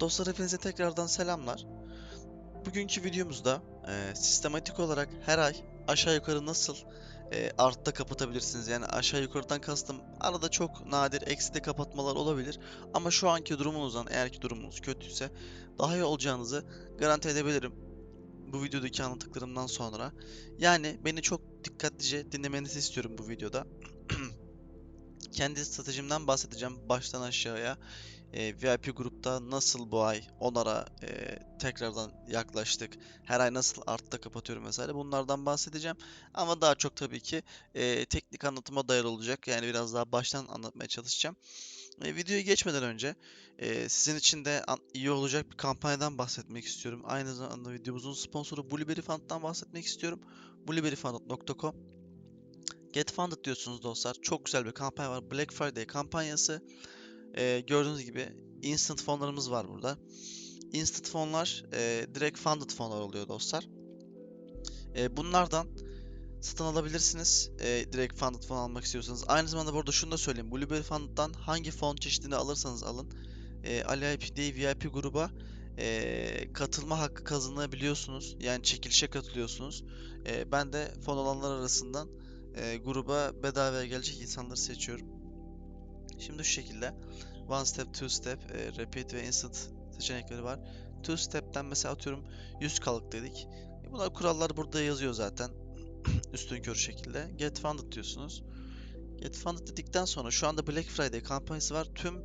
Dostlar hepinize tekrardan selamlar. Bugünkü videomuzda e, sistematik olarak her ay aşağı yukarı nasıl e, artta kapatabilirsiniz? Yani aşağı yukarıdan kastım arada çok nadir ekside kapatmalar olabilir. Ama şu anki durumunuzdan eğer ki durumunuz kötüyse daha iyi olacağınızı garanti edebilirim. Bu videodaki anlattıklarımdan sonra. Yani beni çok dikkatlice dinlemenizi istiyorum bu videoda. Kendi stratejimden bahsedeceğim baştan aşağıya e, VIP grupta nasıl bu ay onlara e, tekrardan yaklaştık. Her ay nasıl artta kapatıyorum vesaire bunlardan bahsedeceğim. Ama daha çok tabii ki e, teknik anlatıma dayalı olacak. Yani biraz daha baştan anlatmaya çalışacağım. E, videoya geçmeden önce e, sizin için de iyi olacak bir kampanyadan bahsetmek istiyorum. Aynı zamanda videomuzun sponsoru Blueberry Fund'dan bahsetmek istiyorum. blueberryfund.com Get Funded diyorsunuz dostlar. Çok güzel bir kampanya var. Black Friday kampanyası. Ee, gördüğünüz gibi instant fonlarımız var burada. Instant fonlar e, direkt funded fonlar oluyor dostlar. E, bunlardan satın alabilirsiniz. E, direkt funded fon almak istiyorsanız. Aynı zamanda burada şunu da söyleyeyim. Blueberry Fund'dan hangi fon çeşidini alırsanız alın. E, Ali IPD VIP gruba e, katılma hakkı kazanabiliyorsunuz. Yani çekilişe katılıyorsunuz. E, ben de fon alanlar arasından e, gruba bedavaya gelecek insanları seçiyorum. Şimdi şu şekilde one step, two step, e, repeat ve instant seçenekleri var. Two step'ten mesela atıyorum 100 kalık dedik. E, bunlar kurallar burada yazıyor zaten. Üstün körü şekilde. Get funded diyorsunuz. Get funded dedikten sonra şu anda Black Friday kampanyası var. Tüm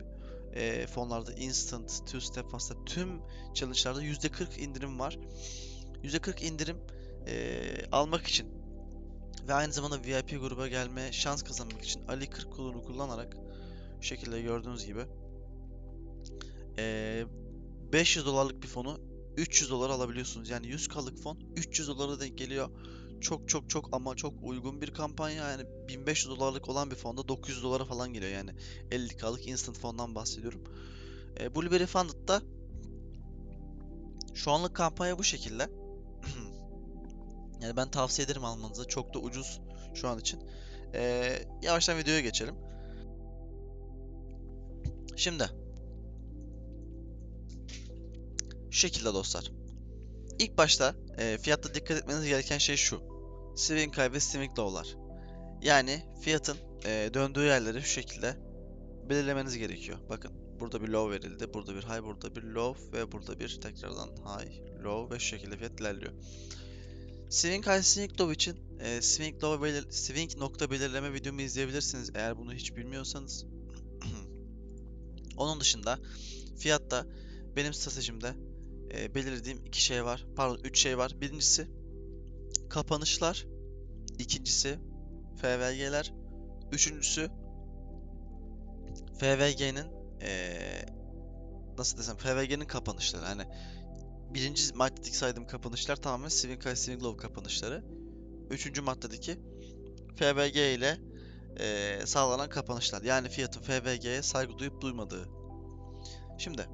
e, fonlarda instant, two step, one step tüm challenge'larda %40 indirim var. %40 indirim e, almak için ve aynı zamanda VIP gruba gelme şans kazanmak için Ali 40 kodunu kullanarak şu şekilde gördüğünüz gibi eee, 500 dolarlık bir fonu 300 dolar alabiliyorsunuz. Yani 100 kalık fon 300 dolara denk geliyor. Çok çok çok ama çok uygun bir kampanya. Yani 1500 dolarlık olan bir fonda 900 dolara falan geliyor. Yani 50 kalık instant fondan bahsediyorum. E, Blueberry Funded'da şu anlık kampanya bu şekilde. Yani ben tavsiye ederim almanızı. Çok da ucuz şu an için. Ee, yavaştan videoya geçelim. Şimdi. Şu şekilde dostlar. İlk başta e, fiyatta dikkat etmeniz gereken şey şu. Swing high ve swing low'lar. Yani fiyatın e, döndüğü yerleri şu şekilde belirlemeniz gerekiyor. Bakın burada bir low verildi, burada bir high, burada bir low ve burada bir tekrardan high, low ve şu şekilde fiyat ilerliyor. Swing Swing Low için e, Swing Low belir Swing nokta belirleme videomu izleyebilirsiniz eğer bunu hiç bilmiyorsanız. Onun dışında fiyatta benim stratejimde e, belirlediğim iki şey var. Pardon, üç şey var. Birincisi kapanışlar, ikincisi FVG'ler, üçüncüsü FVG'nin e, nasıl desem FVG'nin kapanışları. Hani birinci maddedeki saydığım kapanışlar tamamen Swing High Swing Low kapanışları. Üçüncü maddedeki FVG ile eee, sağlanan kapanışlar. Yani fiyatın FVG'ye saygı duyup duymadığı. Şimdi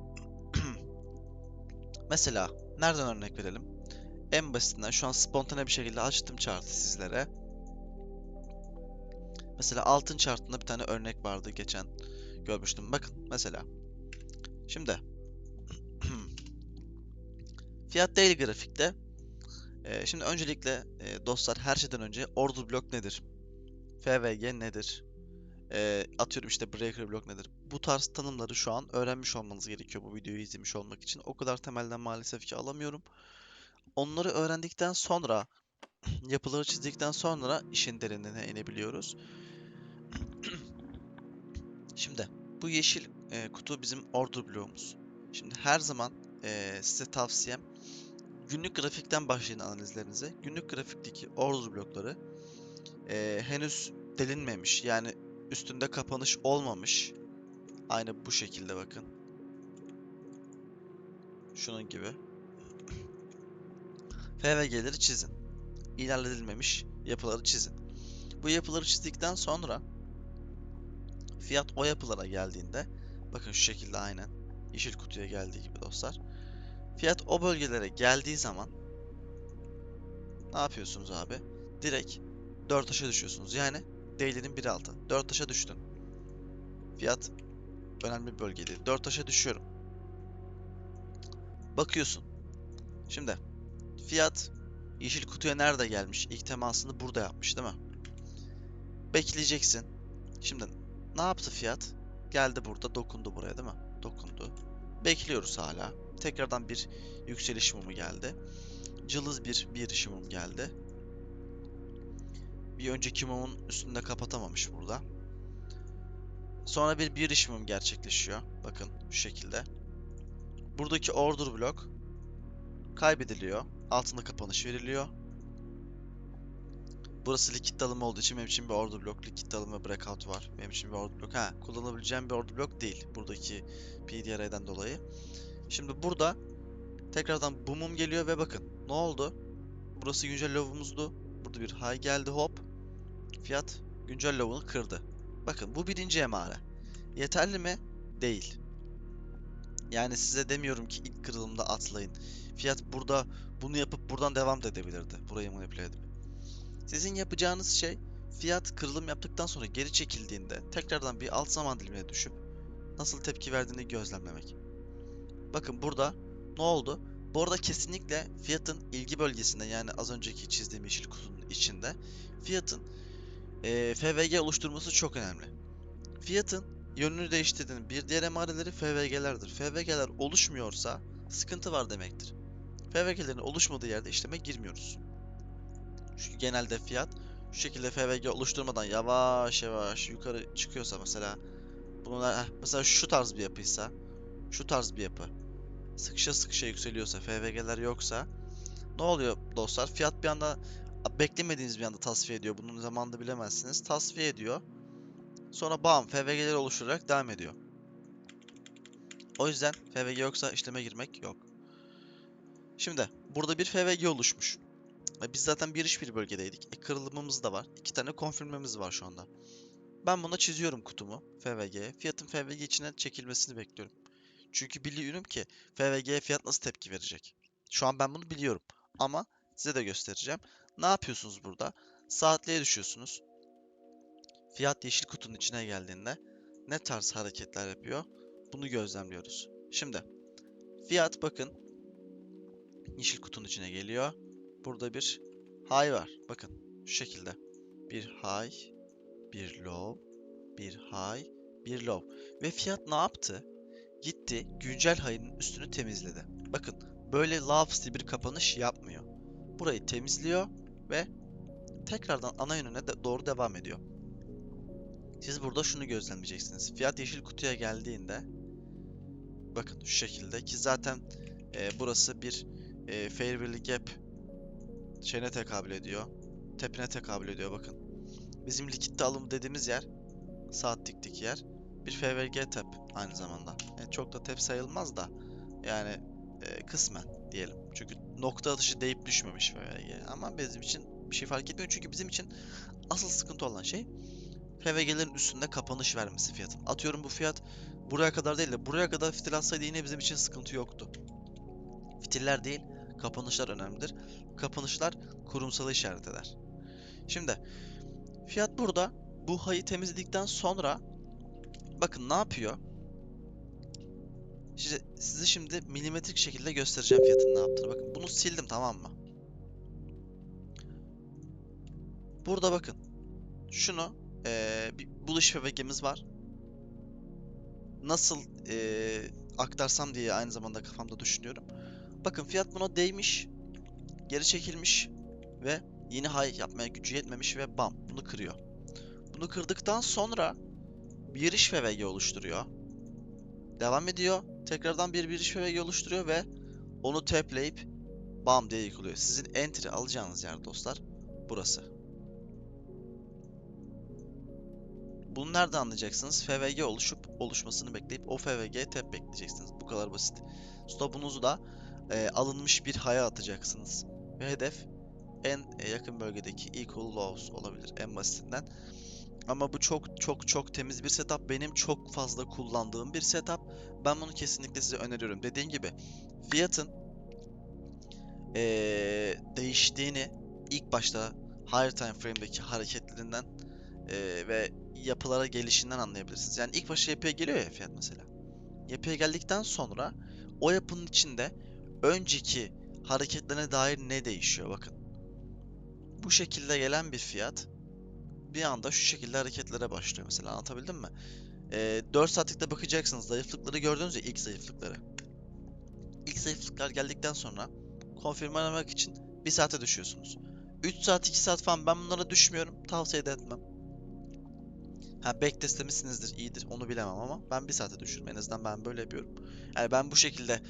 mesela nereden örnek verelim? En basitinden şu an spontane bir şekilde açtım chartı sizlere. Mesela altın chartında bir tane örnek vardı geçen görmüştüm. Bakın mesela. Şimdi Fiyat Daily grafikte e, şimdi öncelikle e, dostlar her şeyden önce order block nedir? FVG nedir? E, atıyorum işte breaker block nedir? Bu tarz tanımları şu an öğrenmiş olmanız gerekiyor bu videoyu izlemiş olmak için. O kadar temelden maalesef ki alamıyorum. Onları öğrendikten sonra yapıları çizdikten sonra işin derinliğine inebiliyoruz. Şimdi bu yeşil e, kutu bizim order bloğumuz. Şimdi her zaman e, size tavsiyem günlük grafikten başlayın analizlerinize. Günlük grafikteki order blokları e, henüz delinmemiş. Yani üstünde kapanış olmamış. Aynı bu şekilde bakın. Şunun gibi. FVG'leri çizin. İlerletilmemiş yapıları çizin. Bu yapıları çizdikten sonra fiyat o yapılara geldiğinde bakın şu şekilde aynen yeşil kutuya geldiği gibi dostlar. Fiyat o bölgelere geldiği zaman ne yapıyorsunuz abi? Direkt 4 taşa düşüyorsunuz. Yani daily'nin bir altı. 4 taşa düştün. Fiyat önemli bir bölge değil. 4 taşa düşüyorum. Bakıyorsun. Şimdi fiyat yeşil kutuya nerede gelmiş? İlk temasını burada yapmış değil mi? Bekleyeceksin. Şimdi ne yaptı fiyat? Geldi burada dokundu buraya değil mi? Dokundu. Bekliyoruz hala. Tekrardan bir yükseliş mumu geldi. Cılız bir bir ışık mum geldi. Bir önceki mumun üstünde kapatamamış burada. Sonra bir bir mum gerçekleşiyor. Bakın şu şekilde. Buradaki order blok kaybediliyor. Altında kapanış veriliyor. Burası likit alımı olduğu için benim için bir order blok, likit alımı ve breakout var. Benim için bir order blok. Ha, kullanabileceğim bir order blok değil. Buradaki PDRA'dan dolayı. Şimdi burada tekrardan boom'um geliyor ve bakın ne oldu? Burası güncel low'umuzdu. Burada bir high geldi hop. Fiyat güncel low'unu kırdı. Bakın bu birinci emare. Yeterli mi? Değil. Yani size demiyorum ki ilk kırılımda atlayın. Fiyat burada bunu yapıp buradan devam da edebilirdi. Burayı manipüle edip. Sizin yapacağınız şey fiyat kırılım yaptıktan sonra geri çekildiğinde tekrardan bir alt zaman dilimine düşüp nasıl tepki verdiğini gözlemlemek. Bakın burada ne oldu? Bu arada kesinlikle fiyatın ilgi bölgesinde yani az önceki çizdiğim yeşil kutunun içinde fiyatın eee, FVG oluşturması çok önemli. Fiyatın yönünü değiştirdiğinin bir diğer emareleri FVG'lerdir. FVG'ler oluşmuyorsa sıkıntı var demektir. FVG'lerin oluşmadığı yerde işleme girmiyoruz. Çünkü genelde fiyat şu şekilde FVG oluşturmadan yavaş yavaş yukarı çıkıyorsa mesela bunlar mesela şu tarz bir yapıysa şu tarz bir yapı sıkışa sıkışa yükseliyorsa FVG'ler yoksa ne oluyor dostlar? Fiyat bir anda beklemediğiniz bir anda tasfiye ediyor. Bunun zamanında bilemezsiniz. Tasfiye ediyor. Sonra bam FVG'leri oluşturarak devam ediyor. O yüzden FVG yoksa işleme girmek yok. Şimdi burada bir FVG oluşmuş. E, Biz zaten bir iş bir bölgedeydik. E, kırılımımız da var. İki tane konfirmemiz var şu anda. Ben buna çiziyorum kutumu FVG'ye. Fiyatın FVG içine çekilmesini bekliyorum. Çünkü biliyorum ki FVG'ye fiyat nasıl tepki verecek. Şu an ben bunu biliyorum. Ama size de göstereceğim. Ne yapıyorsunuz burada? Saatliğe düşüyorsunuz. Fiyat yeşil kutunun içine geldiğinde ne tarz hareketler yapıyor? Bunu gözlemliyoruz. Şimdi fiyat bakın yeşil kutunun içine geliyor. Burada bir high var. Bakın şu şekilde. Bir high, bir low, bir high, bir low. Ve fiyat ne yaptı? Gitti güncel high'ın üstünü temizledi. Bakın böyle lafsi bir kapanış yapmıyor. Burayı temizliyor ve tekrardan ana yönüne de doğru devam ediyor. Siz burada şunu gözlemleyeceksiniz. Fiyat yeşil kutuya geldiğinde bakın şu şekilde ki zaten e, burası bir e, Fairville Gap şeyine tekabül ediyor. Tepine tekabül ediyor bakın. Bizim likitte alım dediğimiz yer saatlikteki yer bir FVG tep aynı zamanda. Yani çok da tep sayılmaz da yani e, kısmen diyelim. Çünkü nokta atışı deyip düşmemiş FVG ama bizim için bir şey fark etmiyor çünkü bizim için asıl sıkıntı olan şey FVG'lerin üstünde kapanış vermesi fiyatın. Atıyorum bu fiyat buraya kadar değil de buraya kadar fitil atsaydı yine bizim için sıkıntı yoktu. Fitiller değil, kapanışlar önemlidir. Kapanışlar kurumsalı işaret eder. Şimdi fiyat burada bu hayı temizledikten sonra bakın ne yapıyor? Size, size şimdi milimetrik şekilde göstereceğim fiyatın ne yaptığını. Bakın bunu sildim tamam mı? Burada bakın. Şunu eee bir buluş FVG'miz var. Nasıl eee, aktarsam diye aynı zamanda kafamda düşünüyorum. Bakın fiyat buna değmiş. Geri çekilmiş. Ve yeni high yapmaya gücü yetmemiş ve bam bunu kırıyor. Bunu kırdıktan sonra bir iş FVG oluşturuyor. Devam ediyor. Tekrardan bir iş FVG oluşturuyor ve onu tapleyip bam diye yıkılıyor. Sizin entry alacağınız yer dostlar burası. Bunu nerede anlayacaksınız? FVG oluşup oluşmasını bekleyip o FVG tap bekleyeceksiniz. Bu kadar basit. Stopunuzu da e, alınmış bir haya atacaksınız. Ve hedef en e, yakın bölgedeki equal lows olabilir en basitinden. Ama bu çok çok çok temiz bir setup. Benim çok fazla kullandığım bir setup. Ben bunu kesinlikle size öneriyorum. Dediğim gibi fiyatın eee, değiştiğini ilk başta higher time frame'deki hareketlerinden eee, ve yapılara gelişinden anlayabilirsiniz. Yani ilk başta yapıya geliyor ya fiyat mesela. Yapıya geldikten sonra o yapının içinde önceki hareketlerine dair ne değişiyor bakın. Bu şekilde gelen bir fiyat bir anda şu şekilde hareketlere başlıyor mesela anlatabildim mi? Ee, 4 saatlikte bakacaksınız zayıflıkları gördünüz ya ilk zayıflıkları. İlk zayıflıklar geldikten sonra konfirme aramak için 1 saate düşüyorsunuz. 3 saat 2 saat falan ben bunlara düşmüyorum tavsiye de etmem. Ha backtestlemişsinizdir iyidir onu bilemem ama ben 1 saate düşürüm en azından ben böyle yapıyorum. Yani ben bu şekilde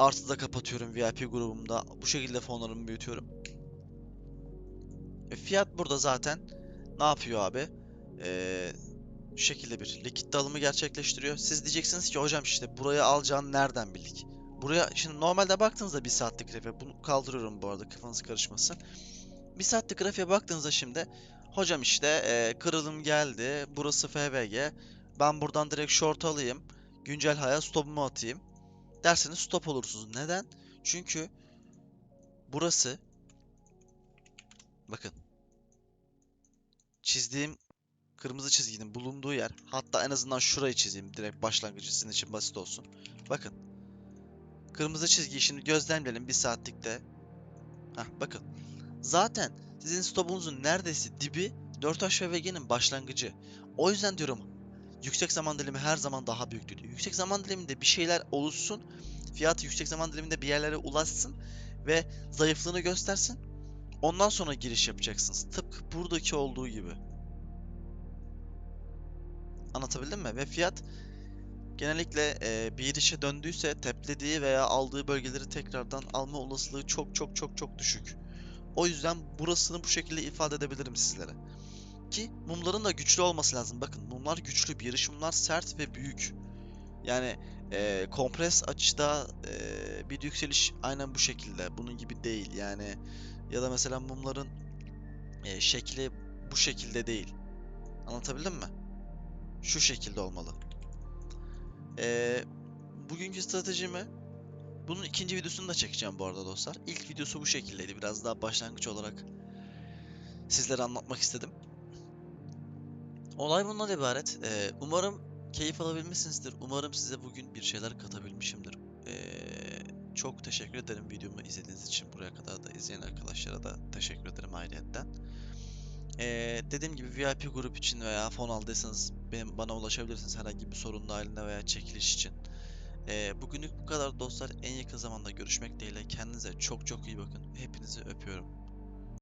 artıda kapatıyorum VIP grubumda bu şekilde fonlarımı büyütüyorum. E, fiyat burada zaten ne yapıyor abi? Ee, şu şekilde bir likit alımı gerçekleştiriyor. Siz diyeceksiniz ki hocam işte buraya alacağını nereden bildik? Buraya şimdi normalde baktığınızda bir saatlik grafiğe bunu kaldırıyorum bu arada kafanız karışmasın. Bir saatlik grafiğe baktığınızda şimdi hocam işte e, kırılım geldi. Burası FVG. Ben buradan direkt short alayım. Güncel haya stopumu atayım. Derseniz stop olursunuz. Neden? Çünkü burası bakın çizdiğim kırmızı çizginin bulunduğu yer hatta en azından şurayı çizeyim direkt başlangıcı sizin için basit olsun. Bakın kırmızı çizgiyi şimdi gözlemleyelim bir saatlikte. Hah bakın zaten sizin stopunuzun neredeyse dibi 4H ve VG'nin başlangıcı. O yüzden diyorum yüksek zaman dilimi her zaman daha büyüktür. Yüksek zaman diliminde bir şeyler oluşsun, fiyat yüksek zaman diliminde bir yerlere ulaşsın ve zayıflığını göstersin. Ondan sonra giriş yapacaksınız. Tıpkı buradaki olduğu gibi. Anlatabildim mi? Ve fiyat genellikle e, bir işe döndüyse teplediği veya aldığı bölgeleri tekrardan alma olasılığı çok çok çok çok düşük. O yüzden burasını bu şekilde ifade edebilirim sizlere. Ki mumların da güçlü olması lazım. Bakın mumlar güçlü, bir yarış mumlar sert ve büyük. Yani e, kompres açıda e, bir yükseliş aynen bu şekilde. Bunun gibi değil yani. Ya da mesela mumların e, şekli bu şekilde değil. Anlatabildim mi? Şu şekilde olmalı. E, bugünkü stratejimi bunun ikinci videosunu da çekeceğim bu arada dostlar. İlk videosu bu şekildeydi. Biraz daha başlangıç olarak sizlere anlatmak istedim. Olay bundan ibaret. Ee, umarım keyif alabilmişsinizdir. Umarım size bugün bir şeyler katabilmişimdir. Ee, çok teşekkür ederim videomu izlediğiniz için. Buraya kadar da izleyen arkadaşlara da teşekkür ederim ayrıyetten. Ee, dediğim gibi VIP grup için veya fon aldıysanız benim, bana ulaşabilirsiniz herhangi bir sorun dahilinde veya çekiliş için. Ee, bugünlük bu kadar dostlar. En yakın zamanda görüşmek dileğiyle. Kendinize çok çok iyi bakın. Hepinizi öpüyorum.